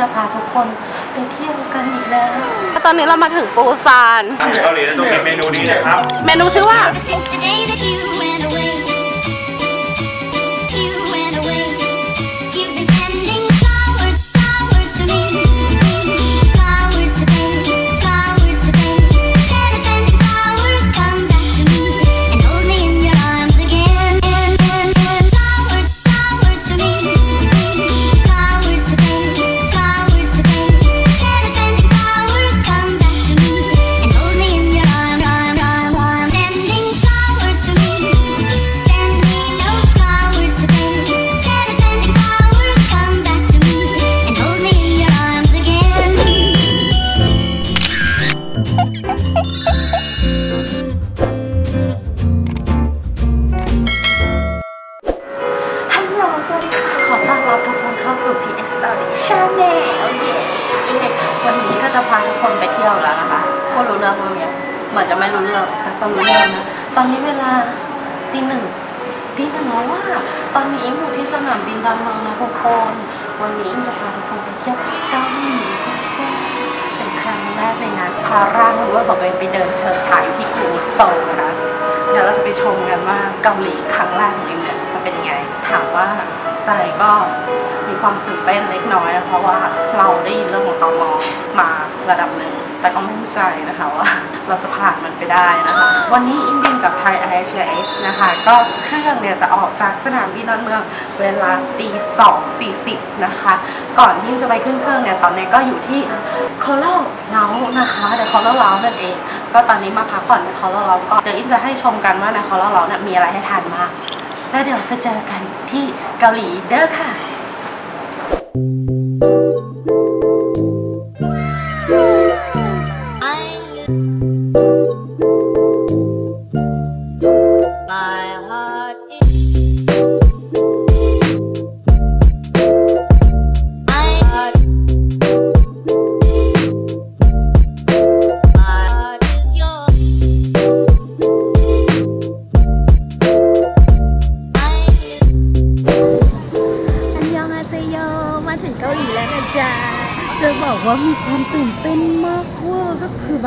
จะพาทุกคนไปเที่ยวกันอีกแล้ว ตอนนี้เรามาถึงปูซาน เกาหลีจะต้องมีเมนูนี้นะครับ เมนูชื่อว่า The day that you อนจะไม่รู้เรื่องแต่ก็รู้เรื่องนะตอนนี้เวลาตีหนึ่งตีหนึ่งแล้วว่า ตอนนี้อิงอยู่ที่สนามบินดอนเมืองนะทุกคนวันนี้อิงจะพาทุกคนไปเที่ยวเกาหลีกันเช่เป็นครั้งแรกในงานพาร่างรู้ว่าบอกตัวเองไปเดินเชิดฉายที่กรุงโซลนะเดี๋ยวเราจะไปชมกันว่าเกาหลีครั้งแรกของอิงเนี่ยจะเป็นยังไงถามว่า ใจก็มีความตื่นเต้นเล็กน้อย เพราะว่าเราได้ยินเรื่องของตอมอมาระดับหนึ่ง แต่ก็มั่นใจนะคะว่าเราจะผ่านมันไปได้นะคะ วันนี้อิงบินกับไทย Air Asia X นะคะ ก็เครื่องเนี่ยจะออกจากสนามบินดอนเมืองเวลาตีสองสี่สิบนะคะ ก่อนที่จะไปขึ้นเครื่องเนี่ยตอนนี้ก็อยู่ที่คโลเนานะคะเดี๋ยวโคโลเานั่นเอง ก็ตอนนี้มาพักผ่อนในคอร์เราก็เดี๋ยวอิมจะให้ชมกันว่าในคอร์เราเนี่ยมีอะไรให้ทานมาก แล้วเดี๋ยวไปเจอกันที่เกาหลีเด้อค่ะ My heart is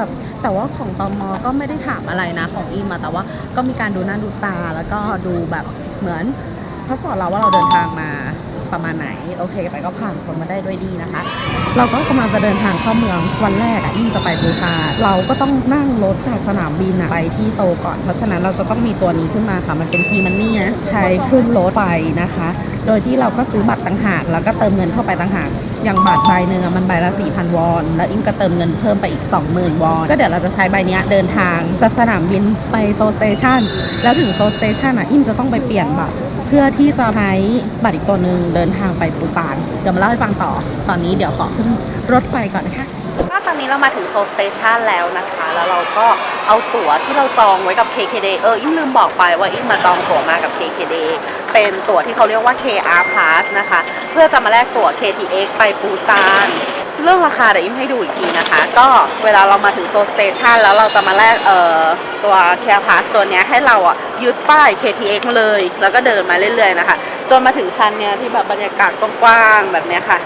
แบบแต่ว่าของตอมอก็ไม่ได้ถามอะไรนะของอิมมาแต่ว่าก็มีการดูหน้าดูตาแล้วก็ดูแบบเหมือนพาสปอร์ตเราว่าเราเดินทางมาประมาณไหนโอเคแต่ก็ผ่านคนมาได้ด้วยดีนะคะ เราก็กำลังจะเดินทางเข้าเมืองวันแรกอะอิมจะไปปูซานเราก็ต้องนั่งรถจากสนามบินอะไปที่โซลก่อน เพราะฉะนั้นเราจะต้องมีตัวนี้ขึ้นมาค่ะมันเป็นทีมันนี่นะใช้ขึ้นรถไฟนะคะ โดยที่เราก็ซื้อบัตรต่างหากแล้วก็เติมเงินเข้าไปต่างหาก อย่างบัตรใบหนึ่งอะมันใบละ4,000วอน แล้วอิมก็เติมเงินเพิ่มไปอีก 20,000 วอน ก็เดี๋ยวเราจะใช้ใบนี้เดินทางจากสนามบินไปโซลสเตชันแล้วถึงโซลสเตชันอะอิมจะต้องไปเปลี่ยนบัตรเพื่อที่จะใช้บัตรอีกตัวหนึ่งเดินทางไปปูซานเดี๋ยวมาเล่าให้ฟังต่อ ตอนนี้เดี๋ยวขอขึ้นรถไฟก่อนนะคะ อนนี้เรามาถึงโซลสเตชันแล้วนะคะ แล้วเราก็เอาตั๋วที่เราจองไว้กับ KKD เอออิมลืมบอกไปว่าอิมมาจองตั๋วมากับ KKD เป็นตั๋วที่เขาเรียกว่า KR Pass นะคะ เพื่อจะมาแลกตั๋ว KTX ไปปูซานเรื่องราคาเดี๋ยวอิมให้ดูอีกทีนะคะ ก็เวลาเรามาถึงโซลสเตชันแล้วเราจะมาแลกเอ่อตัว KR Pass ตัวนี้ให้เราอะยึดป้าย KTX มาเลย แล้วก็เดินมาเรื่อยๆนะคะ จนมาถึงชั้นเนี้ยที่แบบบรรยากาศกว้างๆแบบเนี้ยค่ะ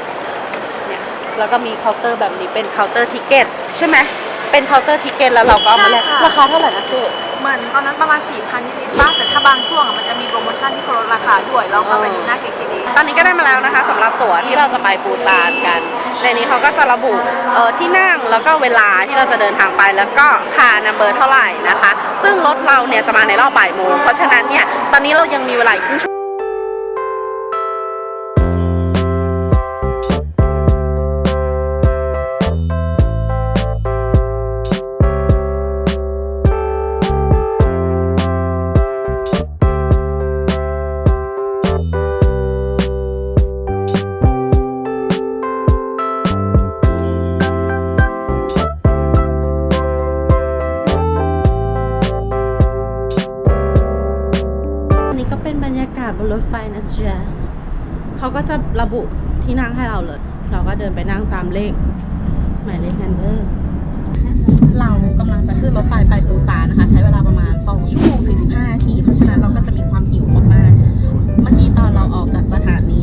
แล้วก็มีเคาน์เตอร์แบบนี้เป็นเคาน์เตอร์ทิเกตใช่ไหมเป็นเคาน์เตอร์ทิเกตแล้วเราก็เอามาแลกใช่ค่ะ ราคาเท่าไหร่นะเจ๊เหมือนตอนนั้นประมาณ 4,000 นิดๆบ้างแต่ถ้าบางช่วงอะมันจะมีโปรโมชั่นที่เขาลดราคาด้วยลองเข้าไปดูหน้า KKD ตอนนี้ก็ได้มาแล้วนะคะสำหรับตั๋วที่เราจะไปปูซานกัน ในนี้เขาก็จะระบุเออที่นั่งแล้วก็เวลาที่เราจะเดินทางไปแล้วก็ค่านัมเบอร์เท่าไหร่นะคะ ซึ่งรถเราเนี่ยจะมาในรอบบ่ายโมงเพราะฉะนั้นเนี่ยตอนนี้เรายังมีเวลาอีกครึ่งชั่วอั ให้เราเลย เราก็เดินไปนั่งตามเลข หมายเลขนันเดอร์เรากำลังจะขึ้นรถไฟไปปูซานนะคะ ใช้เวลาประมาณ 2 ชั่วโมง 45 นาที เพราะฉะนั้นเราก็จะมีความหิวมากๆเมื่อกี้ตอนเราออกจากสถานี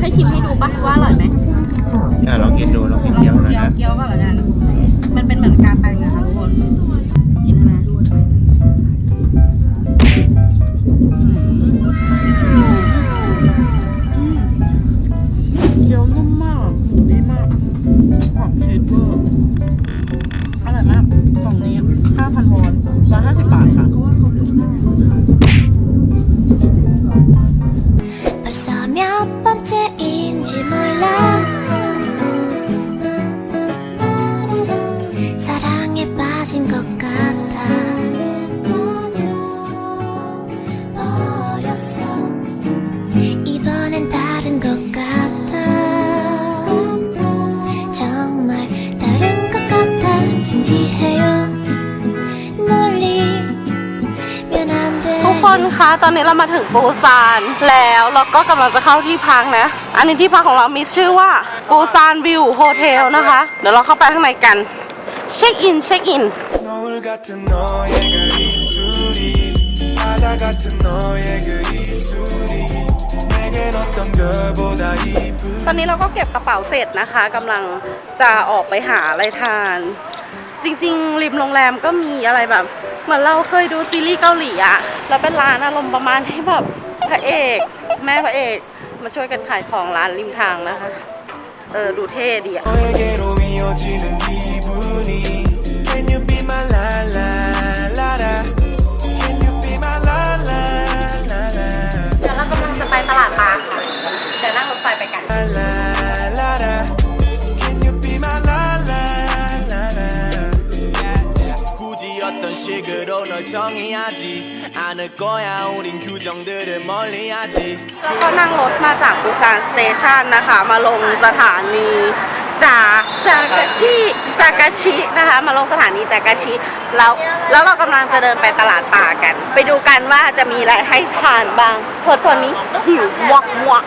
ให้ชิมให้ดูปะว่าอร่อยไหมอะลองกินดูลองกินเกี๊ยวหน่อยเกี๊ยวนะ เกี๊ยวก่อนละกัน มันเป็นเหมือนการแต่งนะคะทุกคนกิน ตอนนี้เรามาถึงปูซานแล้วเราก็กำลังจะเข้าที่พักนะ อันนี้ที่พักของเรามีชื่อว่าปูซานวิวโฮเทลนะคะ เดี๋ยวเราเข้าไปข้างในกัน เช็คอินเช็คอิน ตอนนี้เราก็เก็บกระเป๋าเสร็จนะคะกำลังจะออกไปหาอะไรทาน จริงๆ ริมโรงแรมก็มีอะไรแบบ เหมือนเราเคยดูซีรีส์เกาหลีอะแล้วเป็นร้านอารมณ์ประมาณที่แบบพระเอก แม่พระเอกมาช่วยกันขายของร้านริมทางนะคะ เออ ดูเท่ดีอะ 정해야지 않을 거야 우린 규정들을 멀리하지 แล้วก็นั่งรถมาจากปูซานสเตชันนะคะ มาลงสถานีจากจากาชิจากาชินะคะ มาลงสถานีจากาชิ แล้วแล้วเรากำลังจะเดินไปตลาดป่ากัน ไปดูกันว่าจะมีอะไรให้ทานบ้างเพราะตอนนี้หิวมวกมวก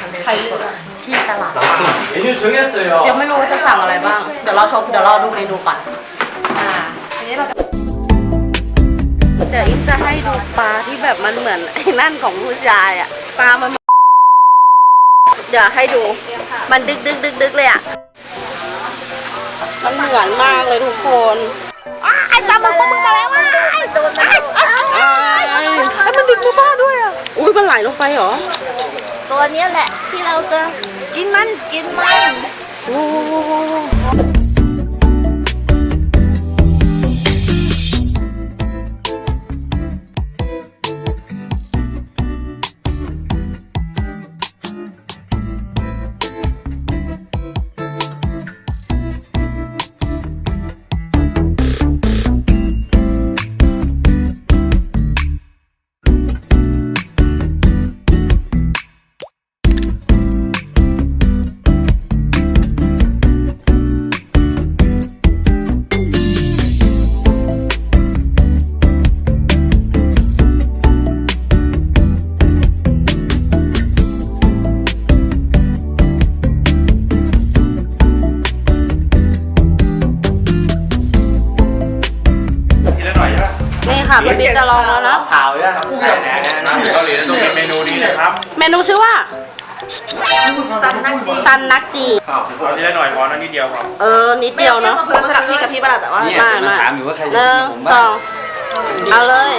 ทะเลสดที่ตลาดป่า 메뉴 정했어요 ยังไม่รู้ว่าจะสั่งอะไรบ้าง เดี๋ยวเราชมเดี๋ยวเราดูเมนูก่อน อ่า ทีนี้เราจะ เดี๋ยวอินจะให้ดูปลาที่แบบมันเหมือนไอ้นั่นของผู้ชายอะปลามัน เดี๋ยวให้ดู มันดึกดึกดึกดึกเลยอะมันเหมือนมากเลยทุกคนอ้ายไอ้ปลาหมึกปลาหมึกอะไรวะไอ้ตัวนั้นไอ้มันดึกมือป้าด้วยอะอุ้ยมันไหลลงไปเหรอ ตัวนี้แหละที่เราจะกินมันกินมัน ค่ะวันนี้จะลองแล้วนะ ข่าวเนี่ยแน่แน่แน่นะเกาหลีต้องเป็นเมนูนี้นะครับเมนูชื่อว่า ซันนักจีซันนักจี เอาทีละหน่อยพอนะนิดเดียวพอเออ นิดเดียวเนาะมันกับพี่กับพี่ประหลาดแต่ว่ามามาหนึ่งสองเอาเลย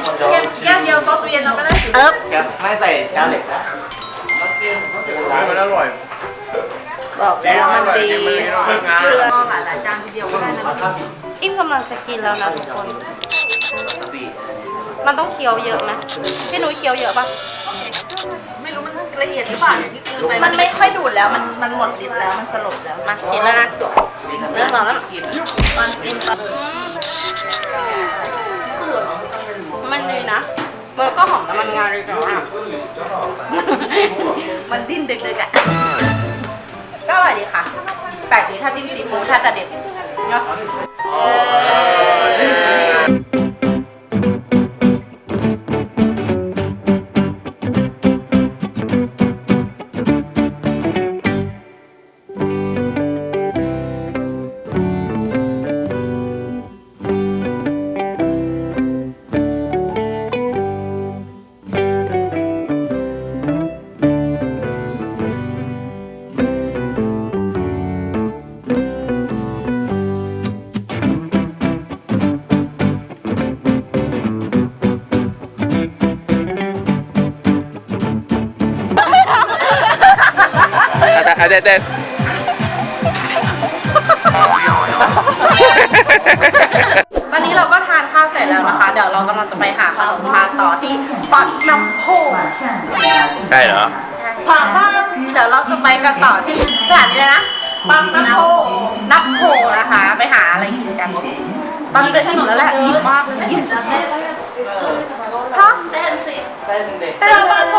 แก้วเดียวโต๊ะตู้เย็นเราก็ได้เอิบไม่ใส่แก้วเหล็กนะร้านมันอร่อยบอกดีแล้วอมันร่อยดีดีมันอร่อยงานมองหลายๆจานทีเดียวก็ได้นะ อิ่มกำลังจะกินแล้วนะทุกคน มันต้องเคี้ยวเยอะไหมพี่นุ้ยเคี้ยวเยอะปะไม่รู้มันทั้ละเอียดหรือเปล่าอย่างที่คือมันไม่ค่อยดูดแล้ว มันมันหมดฤทธิ์แล้ว มันสลบแล้ว มากินแล้วนะเริ่มแล้วมันกินมันดีนะมันก็หอมน้ำมันงาเลยจ้ะมันดิ้นเด็กๆอะก็อร่อยดีค่ะแปลกดีถ้าจิ้มซีฟู้ดถ้าจะเด็ดเนาะ Амінь. อะเด็ดเด็ดตอนนี้เราก็ทานข้าวเสร็จแล้วนะคะ เดี๋ยวเรากำลังจะไปหาขนมทานต่อที่ปักน้ำโพใช่เหรอปักน้ำเดี๋ยวเราจะไปกันต่อที่สถานีเลยนะปักน้ำโพน้ำโพนะคะ ไปหาอะไรกินกัน ตอนนี้ก็อิ่มแล้วแหละอิ่มมากเลยอิ่มจะเต้นฮะเต้นสิเต้นเด็กเต้นปักโพ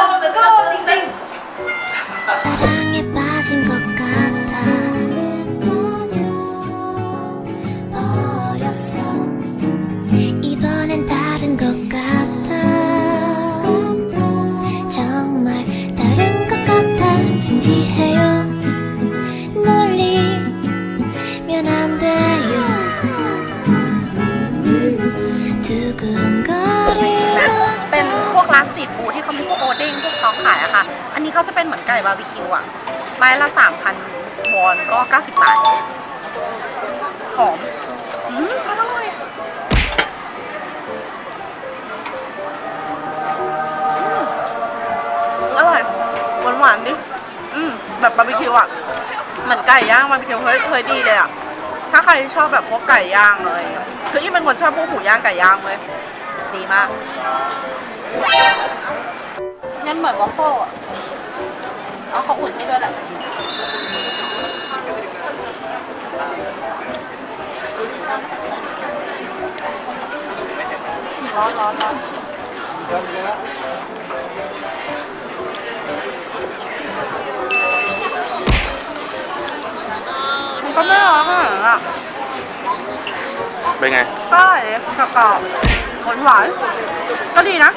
านสตรีทฟู้ดที่เขามีพวกโอเด้งพวกเขาขายอะค่ะ อันนี้เขาจะเป็นเหมือนไก่บาร์บีคิวอะไม้ละสามพันวอนก็เก้าสิบบาทหอม อืมอร่อยอร่อยหวานหวานๆดิ อืมแบบบาร์บีคิวอะเหมือนไก่ย่างบาร์บีคิวเฮ้ยเฮ้ยดีเลยอะถ้าใครชอบแบบพวกไก่ย่างเลย คืออีเป็นคนชอบพวกหมูย่างไก่ย่างเลยดีมาก งั้นเหมือนวอฟเฟิลอะเอาเขาอุ่นให้ด้วยแหละร้อนร้อนร้อนมันก็ไม่ร้อนขนาดนั้นอะเป็นไง ก็อร่อยเลยกรอบๆหวานหวานๆ ก็ดีนะ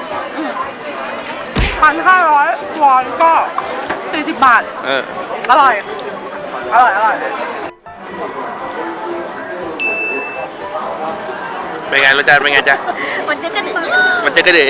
พันห้าร้อยวอนก็สี่สิบบาท เออ อร่อย อร่อย อร่อย เป็นไงรสชาติเป็นไงจ๊ะ มันจะกระดิ่งมันจะกระเดย